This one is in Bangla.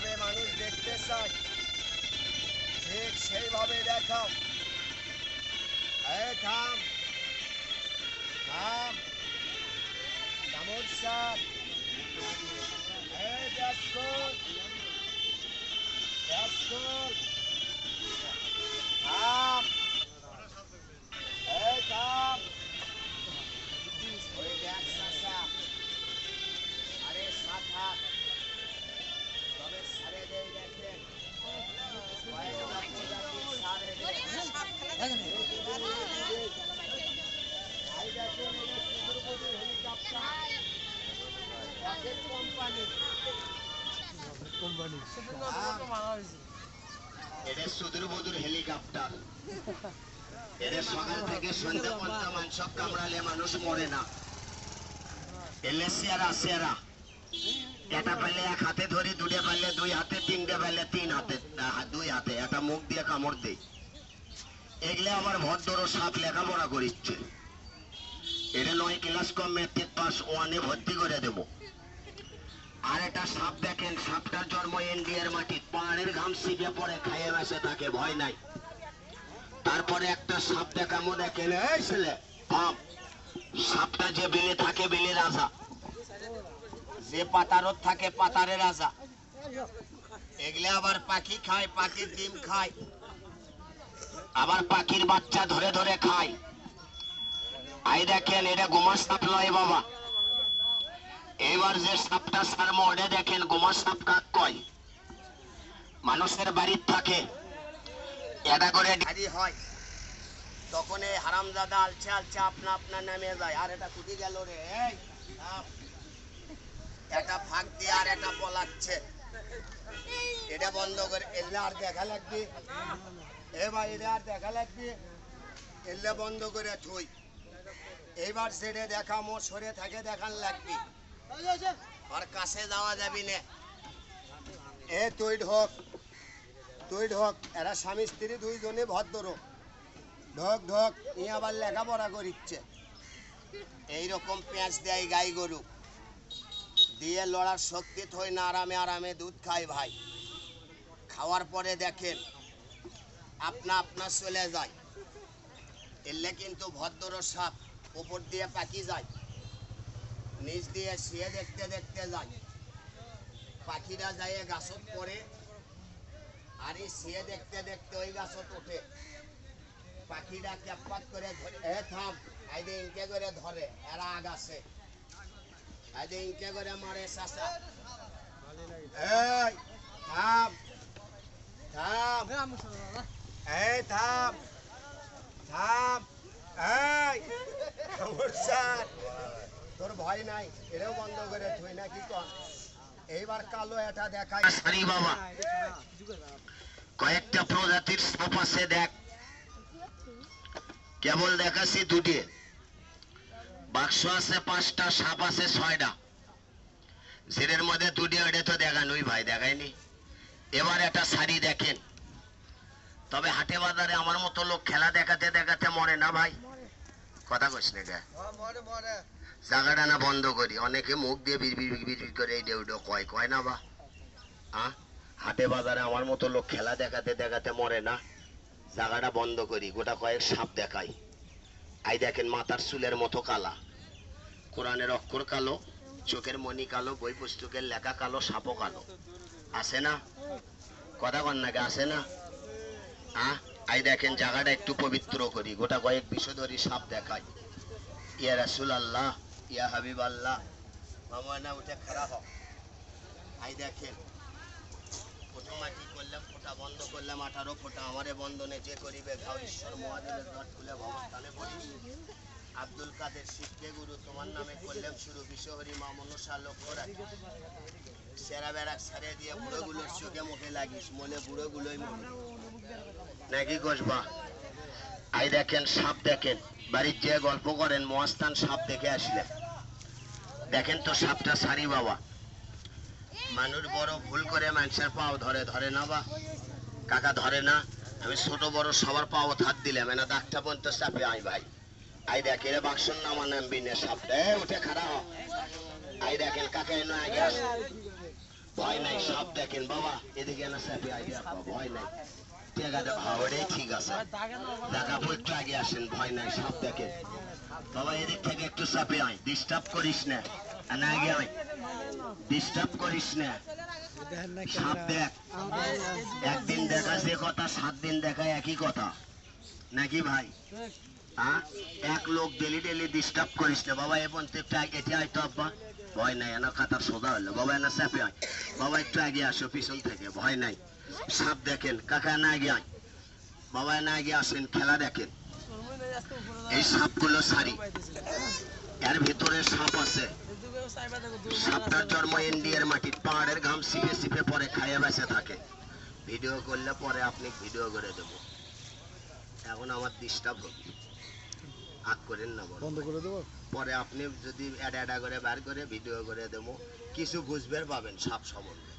যেভাবে মানুষ দেখতে চায় ঠিক সেইভাবে দেখাও। এই থাম থাম। ব্যাসকল ব্যাসকল থাম। এক হাতে দুই হাতে, তিনটে তিন হাতে দুই হাতে। এটা মুখ দিয়ে কামড় আবার ভদ্র সাপ লেখাপড়া করিচ্ছে। এটা নয় ক্লাস কম মেট্রিক পাস ওয়ানে ভর্তি করে দেব। আর এটা সাপ দেখেন, সাপটার জন্ম ইন্ডিয়ার মাটি পাহাড়ের ঘাম পড়ে, খাইয়ে থাকে, ভয় নাই। তারপরে একটা সাপ দেখামো দেখেন এই ছেলে সাপটা যে বিলে থাকে, বিলে রাজা। যে পাতারত থাকে, পাতারে রাজা। এগুলো আবার পাখি খায়, পাখির ডিম খায়। আবার পাখির বাচ্চা ধরে ধরে খায়। আই দেখেন, এটা গোমা সাপ লয় বাবা। এবার যে সাপটা সার মোড়ে দেখেন, গোমা সাপ কাক কয় মানুষের বাড়ির থাকে। এটা করে গাড়ি হয়। তখন এই হারামজাদা আলছে আলছে আপনা আপনা নামে যায়। আর এটা কুটি গেল রে। এটা ফাঁক দিয়ে আর এটা পলাচ্ছে। এটা বন্ধ করে এলে আর দেখা লাগবে। এ ভাই আর দেখা লাগবে। এলে বন্ধ করে থুই। এইবার সেটা দেখা মোর সরে থাকে, দেখান লাগবে। আর কাছে যাওয়া যাবি না। এ, তুই এরা স্বামী, স্ত্রী আবার লেখাপড়া এইরকম পেঁয়াজ দেয় গাই গরু। দিয়ে লড়ার শক্তি থই না, আরামে আরামে দুধ খায় ভাই। খাওয়ার পরে দেখেন, আপনা আপনা চলে যায়। এলে কিন্তু ভদ্র সাপ উপর দিয়ে পাখি যায়। নিচ দিয়ে শুয়ে দেখতে দেখতে যায়। পাখিরা যায় গাছত পড়ে, আর এই শুয়ে দেখতে দেখতে ওই গাছত ওঠে। পাখিরা ক্যাপাত করে ধরে, এ থাম, আইদে ইনকে করে ধরে, এরা আগাছে। আইদে ইনকে করে মারে চাচা এই থাম থাম এই থাম থাম এই খবর স্যার তোর ভয় নাই এটাও বন্ধ করে থই না কি কর? এইবার কালো এটা দেখাই। সারি বাবা। কয়েকটা প্রজাতির সাপ দেখ। কেবল দেখাচ্ছি দুটি। বাক্স আছে পাঁচটা সাপ আছে ছয়টা। জিরের মধ্যে দুটি ওটা তো দেখানোই ভাই দেখায়নি। এবার একটা শাড়ি দেখেন। তবে হাটে বাজারে আমার মতো লোক খেলা দেখাতে দেখাতে মরে না ভাই। কথা কইস না জায়গাটা না বন্ধ করি। অনেকে মুখ দিয়ে বিড় বিড় করে এই ডেউডো কয়। কয় না বা? হ্যাঁ হাটে বাজারে আমার মতো লোক খেলা দেখাতে দেখাতে মরে না। জায়গাটা বন্ধ করি, গোটা কয়েক সাপ দেখাই। আই দেখেন মাথার চুলের মতো কালা। কোরআনের অক্ষর কালো, চোখের মণি কালো বই পুস্তকের লেখা কালো, সাপও কালো। আছে না? কথা কন নাকি, আছে না? হ্যাঁ আই দেখেন জায়গাটা একটু পবিত্র করি, গোটা কয়েক বিষধরী সাপ দেখাই। ইয়া রাসুল আল্লাহ ইয়া হাবিব আল্লাহ মামা উঠে খারাপ আই দেখেন মাটি করলাম, ফোটা বন্ধ করলাম, আঠারো ফোটা আমারে বন্ধনে যে করিবে, ঘাও ঈশ্বর মহাদেবের ঘট খুলে ভবস্থানে পড়িস আব্দুল কাদের শিখকে গুরু, তোমার নামে করলাম শুরু, বিশ্বহরি মা মনসা লক্ষ্য রাখি সেরা বেড়া ছেড়ে দিয়ে বুড়োগুলোর চোখে মুখে লাগিস, মনে বুড়োগুলোই মনে। নাকি গোসবা আই দেখেন, সাপ দেখেন। বাড়ির যে গল্প করেন মহাস্থান সাপ দেখে আসলেন। দেখেন তো সাপটা সারি বাবা। মানুষ বড় ভুল করে মানুষের পাও ধরে ধরে না বা? কাকা ধরে না? আমি ছোট, বড় সবার পাও হাত দিলাম। এনা দাগটা পর্যন্ত চাপে, আই ভাই। আই দেখ এর বাক্সর নামা নামবি না সাপটা। উঠে হ। আই দেখেন, কাকা এনে আগে ভয় নাই, সাপ দেখেন বাবা। এদিকে না সাপে আইডিয়া ভয় নাই। একদিন দেখা যে কথা, সাত দিন দেখা একই কথা। নাকি ভাই? এক লোক ডেলি ডেলি ডিস্টার্ব করিস না। বাবা এবং ভয় নাই, এনা কাতার সোজা হলো। বাবা, এনা চাপে হয় বাবা, একটু আগে আসো, পিছন থেকে, ভয় নাই। সাপ দেখেন কাকা না আগে আয় বাবা না আগে আসেন খেলা দেখেন। এই সাপগুলো সারি। এর ভিতরে সাপ আছে। সাপটার জন্ম ইন্ডিয়ার মাটির পাহাড়ের ঘাম সিপে সিপে পরে খাইয়ে বেঁচে থাকে। ভিডিও করলে পরে আপনি ভিডিও করে দেবো। এখন আমার ডিস্টার্ব হবে আগ করেন না বন্ধ করে দেবো? পরে আপনি যদি অ্যাড অ্যাডা করে বার করে ভিডিও করে দেবো কিছু বুঝবে পাবেন সাপ সম্বন্ধে।